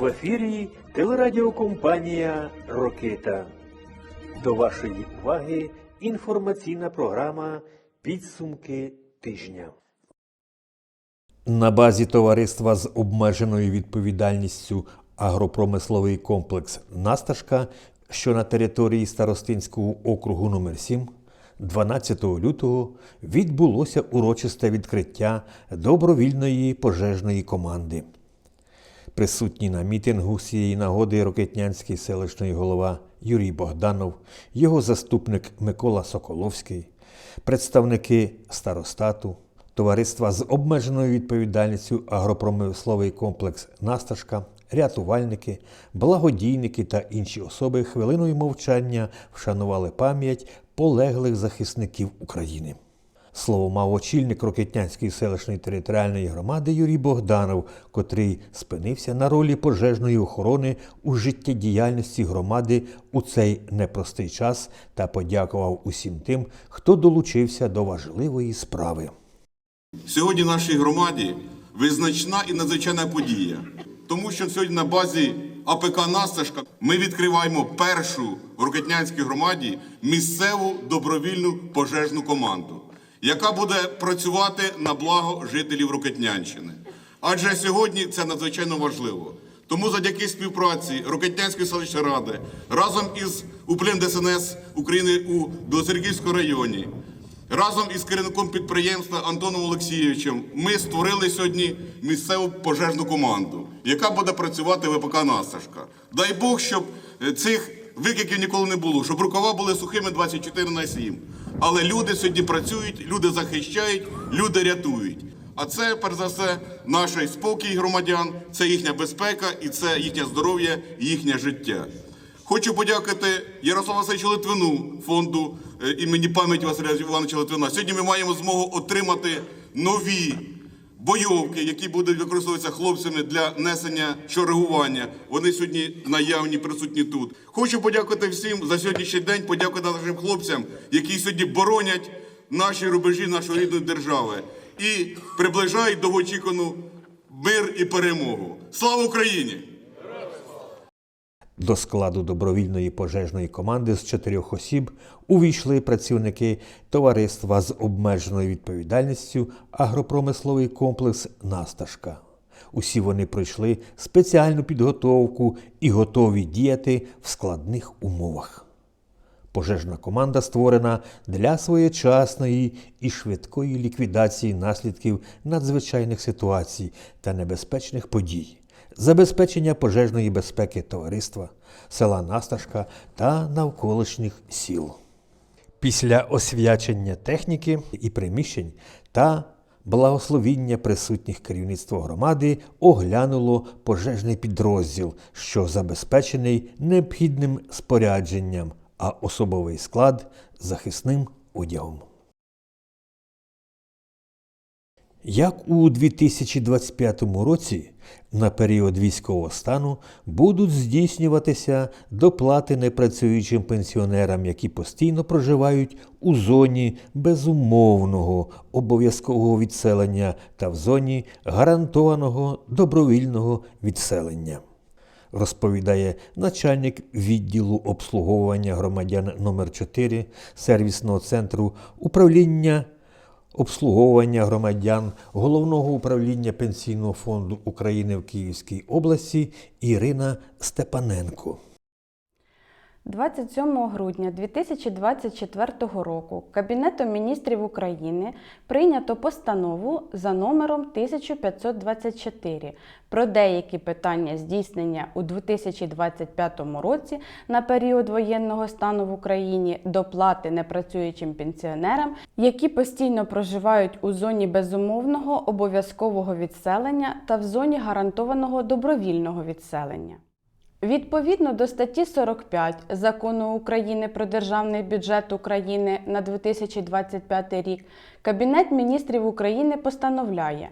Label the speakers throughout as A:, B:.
A: В ефірі телерадіокомпанія Рокита. До вашої уваги інформаційна програма Підсумки тижня. На базі товариства з обмеженою відповідальністю агропромисловий комплекс Насташка, що на території Старостинського округу номер 7 12 лютого відбулося урочисте відкриття добровільної пожежної команди. Присутній на мітингу цієї нагоди Рокетнянський селищний голова Юрій Богданов, його заступник Микола Соколовський, представники старостату, товариства з обмеженою відповідальністю агропромисловий комплекс Насташка, рятувальники, благодійники та інші особи хвилиною мовчання вшанували пам'ять полеглих захисників України. Слово мав очільник Рокетнянської селищної територіальної громади Юрій Богданов, котрий спинився на ролі пожежної охорони у життєдіяльності громади у цей непростий час та подякував усім тим, хто долучився до важливої справи.
B: Сьогодні нашій громаді визначна і надзвичайна подія, тому що сьогодні на базі АПК Насташка ми відкриваємо першу в Рокетнянській громаді місцеву добровільну пожежну команду, яка буде працювати на благо жителів Рокетнянщини. Адже сьогодні це надзвичайно важливо. Тому завдяки співпраці Рокетнянської селищної ради разом із управлінням ДСНС України у Білоцерківському районі Разом із керівником підприємства Антоном Олексійовичем ми створили сьогодні місцеву пожежну команду, яка буде працювати в ВПК Насташка. Дай Бог, щоб е, цих викликів ніколи не було, щоб рукава були сухими 24 на 7. Але люди сьогодні працюють, люди захищають, люди рятують. А це, перш за все, наш спокій громадян, це їхня безпека і це їхнє здоров'я, їхнє життя. Хочу подякувати Ярославу Васильовичу Литвину, фонду е, імені пам'яті Василя Івановича Литвина. Сьогодні ми маємо змогу отримати нові бойовки, які будуть використовуватися хлопцями для несення чергування. Вони сьогодні наявні, присутні тут. Хочу подякувати всім за сьогоднішній день, подякувати нашим хлопцям, які сьогодні боронять наші рубежі нашої рідної держави і приближають довгоочікувану мир і перемогу. Слава Україні!
A: До складу добровільної пожежної команди з чотирьох осіб увійшли працівники товариства з обмеженою відповідальністю агропромисловий комплекс Насташка. Усі вони пройшли спеціальну підготовку і готові діяти в складних умовах. Пожежна команда створена для своєчасної і швидкої ліквідації наслідків надзвичайних ситуацій та небезпечних подій, забезпечення пожежної безпеки товариства, села Насташка та навколишніх сіл. Після освячення техніки і приміщень та благословіння присутніх керівництво громади оглянуло пожежний підрозділ, що забезпечений необхідним спорядженням, а особовий склад захисним одягом. Як у 2025 році на період військового стану будуть здійснюватися доплати непрацюючим пенсіонерам, які постійно проживають у зоні безумовного обов'язкового відселення та в зоні гарантованого добровільного відселення. Розповідає начальник відділу обслуговування громадян номер 4 сервісного центру управління обслуговування громадян Головного управління Пенсійного фонду України в Київській області Ірина Степаненко.
C: 27 грудня 2024 року Кабінетом міністрів України прийнято постанову за номером 1524 про деякі питання здійснення у 2025 році на період воєнного стану в Україні доплати непрацюючим пенсіонерам, які постійно проживають у зоні безумовного обов'язкового відселення та в зоні гарантованого добровільного відселення. Відповідно до статті 45 Закону України про Державний бюджет України на 2025 рік, Кабінет міністрів України постановляє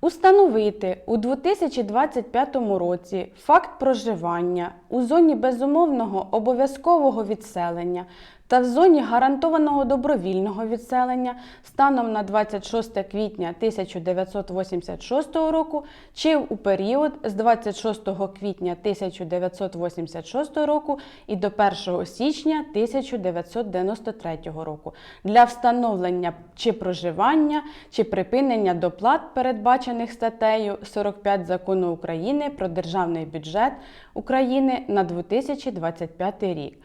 C: установити у 2025 році факт проживання у зоні безумовного обов'язкового відселення та в зоні гарантованого добровільного відселення станом на 26 квітня 1986 року чи у період з 26 квітня 1986 року і до 1 січня 1993 року для встановлення чи проживання, чи припинення доплат, передбачених статтею 45 Закону України про державний бюджет України на 2025 рік.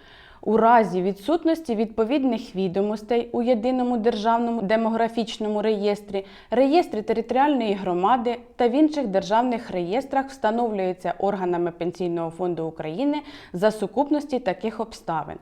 C: У разі відсутності відповідних відомостей у єдиному державному демографічному реєстрі, реєстрі територіальної громади та в інших державних реєстрах встановлюється органами Пенсійного фонду України за сукупності таких обставин.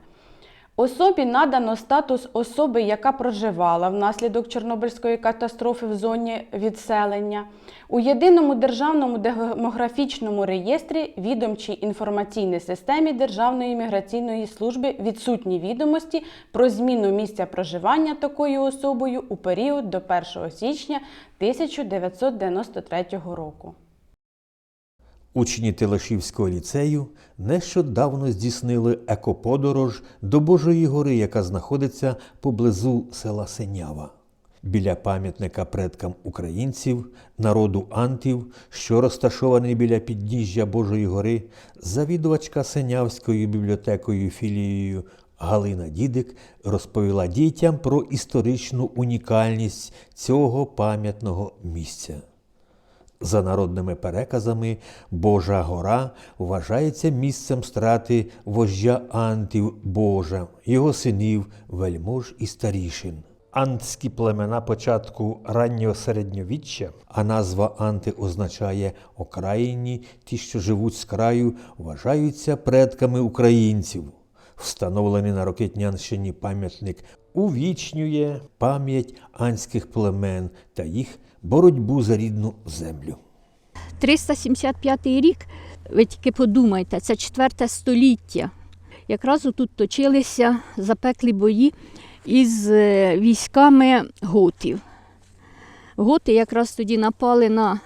C: Особі надано статус особи, яка проживала внаслідок Чорнобильської катастрофи в зоні відселення. У єдиному державному демографічному реєстрі відомчій інформаційній системі Державної міграційної служби відсутні відомості про зміну місця проживання такою особою у період до 1 січня 1993 року.
A: Учні Телешівського ліцею нещодавно здійснили екоподорож до Божої гори, яка знаходиться поблизу села Синява. Біля пам'ятника предкам українців, народу антів, що розташований біля підніжжя Божої гори, завідувачка Синявською бібліотекою філією Галина Дідик розповіла дітям про історичну унікальність цього пам'ятного місця. За народними переказами, Божа гора вважається місцем страти вождя антів Божа, його синів, вельмож і старішин. Антські племена початку раннього середньовіччя, а назва анти означає окраїні, ті, що живуть з краю, вважаються предками українців. Встановлений на Рокетнянщині пам'ятник увічнює пам'ять анських племен та їх боротьбу за рідну землю.
D: 375 рік, ви тільки подумайте, це четверте століття. Якраз тут точилися запеклі бої із е, військами готів. Готи якраз тоді напали на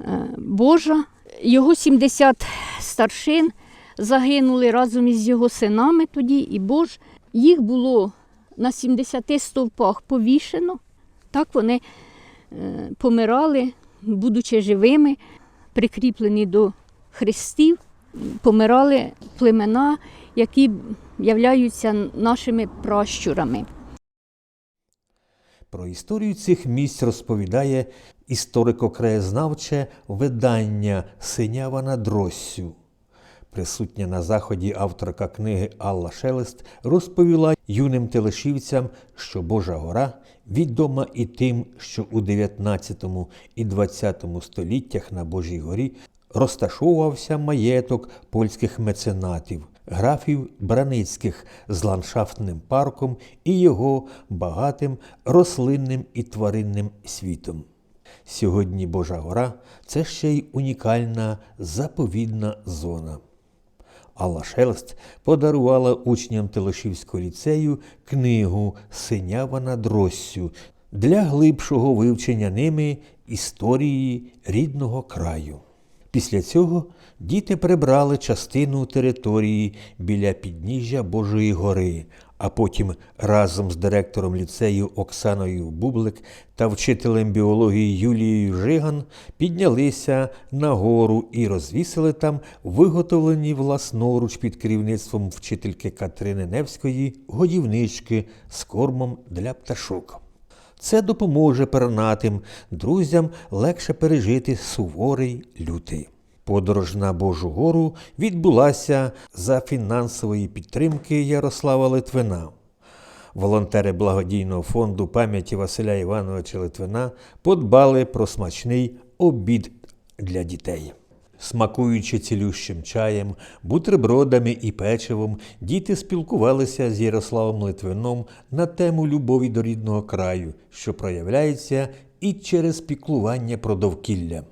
D: е, Божа. Його 70 старшин загинули разом із його синами тоді, і Бож. Їх було на 70 стовпах повішено. Так вони помирали, будучи живими, прикріплені до хрестів, помирали племена, які являються нашими пращурами.
A: Про історію цих місць розповідає історико-краєзнавче видання Синява над Россю. Присутня на заході авторка книги Алла Шелест розповіла юним телешівцям, що Божа гора відома і тим, що у 19 і 20 століттях на Божій горі розташовувався маєток польських меценатів, графів Браницьких з ландшафтним парком і його багатим рослинним і тваринним світом. Сьогодні Божа гора це ще й унікальна заповідна зона. Алла Шелест подарувала учням Телешівського ліцею книгу Синява над Россю для глибшого вивчення ними історії рідного краю. Після цього діти прибрали частину території біля підніжжя Божої гори, а потім разом з директором ліцею Оксаною Бублик та вчителем біології Юлією Жиган піднялися на гору і розвісили там виготовлені власноруч під керівництвом вчительки Катерини Невської годівнички з кормом для пташок. Це допоможе пернатим друзям легше пережити суворий лютий. Подорож на Божу гору відбулася за фінансової підтримки Ярослава Литвина. Волонтери благодійного фонду пам'яті Василя Івановича Литвина подбали про смачний обід для дітей. Смакуючи цілющим чаєм, бутербродами і печивом, діти спілкувалися з Ярославом Литвином на тему любові до рідного краю, що проявляється і через піклування про довкілля.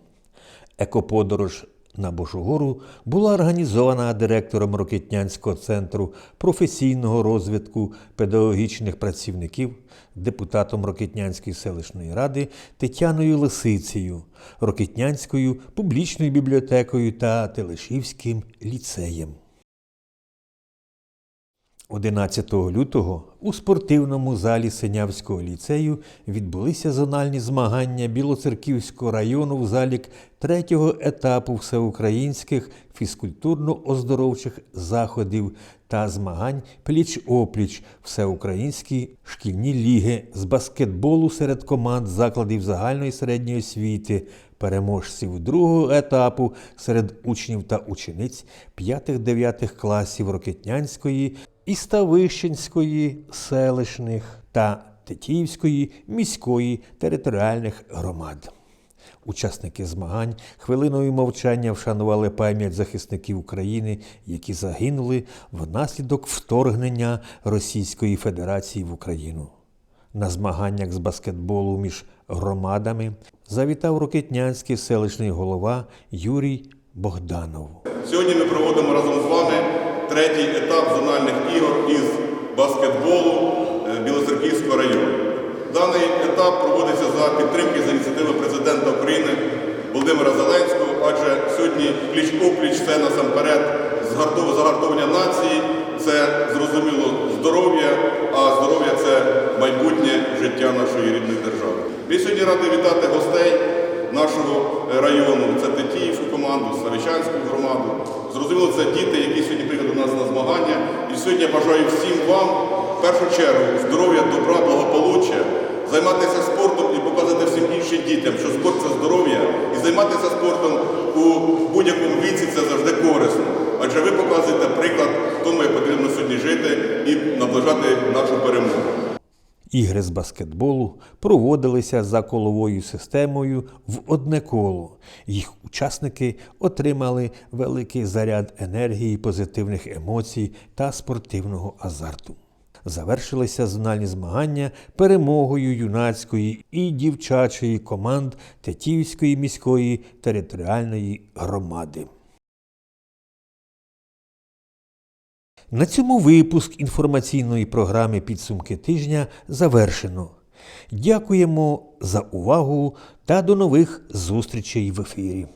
A: Екоподорож на Бошугору була організована директором Рокетнянського центру професійного розвитку педагогічних працівників, депутатом Рокетнянської селищної ради Тетяною Лисицею, Рокетнянською публічною бібліотекою та Телешівським ліцеєм. 11 лютого у спортивному залі Синявського ліцею відбулися зональні змагання Білоцерківського району в залік третього етапу всеукраїнських фізкультурно-оздоровчих заходів та змагань пліч-опліч всеукраїнські шкільні ліги з баскетболу серед команд закладів загальної середньої освіти, переможців другого етапу серед учнів та учениць 5-9 класів Рокетнянської і Ставищенської селищних та Тетіївської міської територіальних громад. Учасники змагань хвилиною мовчання вшанували пам'ять захисників України, які загинули внаслідок вторгнення Російської Федерації в Україну. На змаганнях з баскетболу між громадами завітав Рокетнянський селищний голова Юрій Богданов.
B: Сьогодні ми проводимо разом з вами третій етап зональних ігор із баскетболу е, Білоцерківського району. Даний етап проводиться за підтримки за ініціативи президента України Володимира Зеленського, адже сьогодні пліч-опліч це насамперед загартовування нації, це зрозуміло здоров'я, здоров'я це майбутнє життя нашої рідної держави. Ми сьогодні раді вітати гостей нашого е, району. Це Тетіївську команду, Ставичанську громаду. Зрозуміло, це діти, які сьогодні приїхали до нас на змагання. І сьогодні я бажаю всім вам, в першу чергу, здоров'я, добра, благополуччя, займатися спортом і показати всім іншим дітям, що спорт це здоров'я, і займатися спортом у будь-якому віці це завжди корисно. Адже ви показуєте приклад тому, як потрібно сьогодні жити і наближати нашу перемогу.
A: Ігри з баскетболу проводилися за коловою системою в одне коло. Їх учасники отримали великий заряд енергії, позитивних емоцій та спортивного азарту. Завершилися зональні змагання перемогою юнацької і дівчачої команд Тетіївської міської територіальної громади. На цьому випуск інформаційної програми Підсумки тижня завершено. Дякуємо за увагу та до нових зустрічей в ефірі.